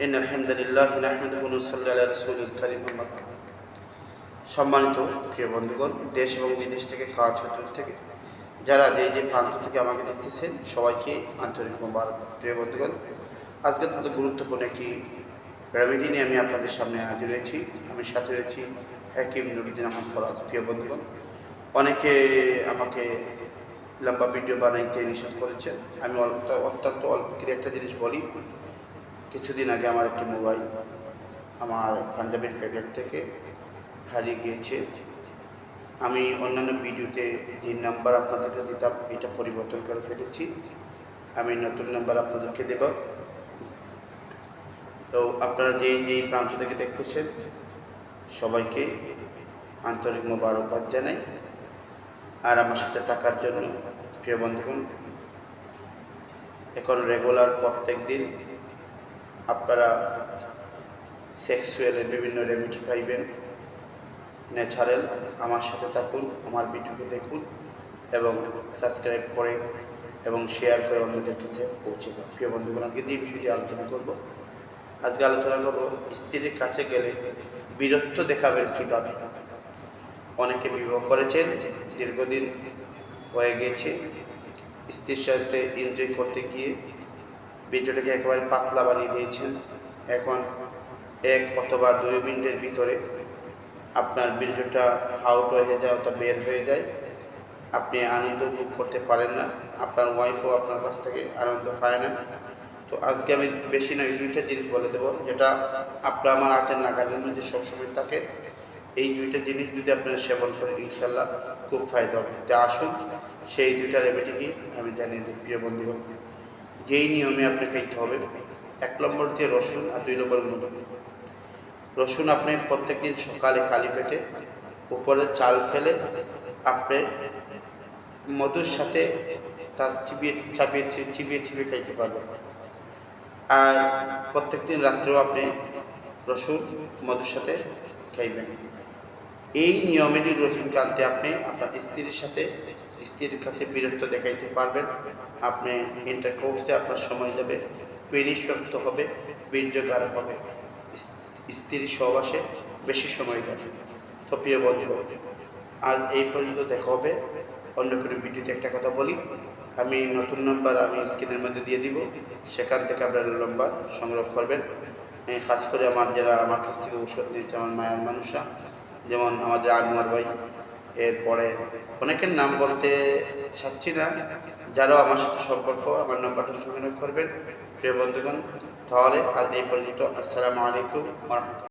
إن الحمد لله نحمده ونصلي على رسول الكريم أما بعد। সম্মানিত প্রিয় বন্ধুগণ দেশ এবং বিদেশ থেকে কাজ দূর থেকে যারা যে যে প্রান্ত থেকে আমাকে দেখতেছেন সবাইকে আন্তরিক মোবারক প্রিয় বন্ধুগণ আজকের মতো গুরুত্বপূর্ণ একটি রেমেডি নিয়ে আমি আপনাদের সামনে হাজির রয়েছি আমি সাথে রয়েছি হাকিম নুরুদ্দিন আহমদ ফরাদ প্রিয় বন্ধুগণ অনেকে আমাকে লম্বা ভিডিও বানাইতে নিষেধ করেছেন আমি অল্প অত্যন্ত অল্প করে একটা জিনিস বলি কিছুদিন আগে আমার একটি মোবাইল আমার পাঞ্জাবের প্যাকেট থেকে হারিয়ে গিয়েছে। আমি অন্যান্য ভিডিওতে যে নাম্বার আপনাদেরকে দিতাম, এটা পরিবর্তন করে ফেলেছি। আমি নতুন নাম্বার আপনাদেরকে দেব। তো আপনারা যেই যেই প্রান্ত থেকে দেখতেছেন, সবাইকে আন্তরিক মোবারকবাদ জানাই। আর আমার সাথে থাকার জন্য প্রিয় বন্ধুগণ এখন রেগুলার প্রত্যেক দিন আপনারা সেক্সুয়ালের বিভিন্ন রেমিডি পাইবেন। ন্যাচারাল আমার সাথে থাকুন, আমার ভিডিওকে দেখুন এবং সাবস্ক্রাইব করে এবং শেয়ার করে অন্যদের কাছে পৌঁছে দাও প্রিয় বন্ধুগণ, আজকে বিষয়টি আলোচনা করব। আজকে আলোচনা করব, স্ত্রীর কাছে গেলে বীরত্ব দেখাবেন কীভাবে? অনেকে বিবাহ করেছেন, দীর্ঘদিন হয়ে গেছে, স্ত্রীর সাথে এনজয় করতে গিয়ে ভিডিওটাকে একেবারে পাতলা বানিয়ে দিয়েছেন। এখন এক অথবা দুই মিনিটের ভিতরে আপনার ভিডিওটা আউট হয়ে যায় অথবা বের হয়ে যায়। আপনি আনন্দ উপভোগ করতে পারেন না। আপনার ওয়াইফও আপনার কাছ থেকে আনন্দ পায় না। তো আজকে আমি বেশি নয়, দুইটা জিনিস বলে দেবো। যেটা আপনার আমার হাতের নাগালের মধ্যে সবসময় থাকে। এই দুইটা জিনিস যদি আপনারা সেবন করেন ইনশাল্লাহ খুব ফায়দা হবে। তো আসুন, সেই দুইটা রেমেডিকে আমি জানিয়ে দিই, প্রিয় বন্ধুগণ। যেই নিয়মে আপনি খাইতে হবে, এক নম্বর দিয়ে রসুন আর দুই নম্বর মধু রসুন আপনি প্রত্যেকদিন সকালে কালি ফেটে, উপরে চাল ফেলে আপনি মধুর সাথে তার চিবিয়ে চাপিয়ে চিবিয়ে চিবিয়ে খাইতে পারবেন। আর প্রত্যেকদিন রাত্রেও আপনি রসুন মধুর সাথে খাইবেন। এই নিয়মেরই রসুন কানতে আপনি আপনার স্ত্রীর সাথে, স্ত্রীর কাছে বীরত্ব দেখাইতে পারবেন। আপনি ইন্টার ইন্টারকোর্সে আপনার সময় যাবে পেরি শক্ত হবে বীর্যগার হবে। স্ত্রীর সহবাসে বেশি সময় যাবে। তো প্রিয় বন্ধু, আজ এই পর্যন্ত দেখা হবে। অন্য কোনো ভিডিওতে একটা কথা বলি। আমি নতুন নাম্বার আমি স্ক্রিনের মধ্যে দিয়ে দিব। সেখান থেকে আপনারা নাম্বার সংগ্রহ করবেন। খাস করে আমার যারা আমার কাছ থেকে ওষুধ নিয়েছে, আমার মায়ের মানুষরা। যেমন আমাদের আনোয়ার ভাই, এরপরে অনেকের নাম বলতে চাচ্ছি না, যারাও আমার সাথে সম্পর্ক, আমার নাম্বারটা সংগ্রহ করবেন। প্রিয় বন্ধুগণ, তাহলে আজ এই পর্যন্ত। আসসালামু আলাইকুম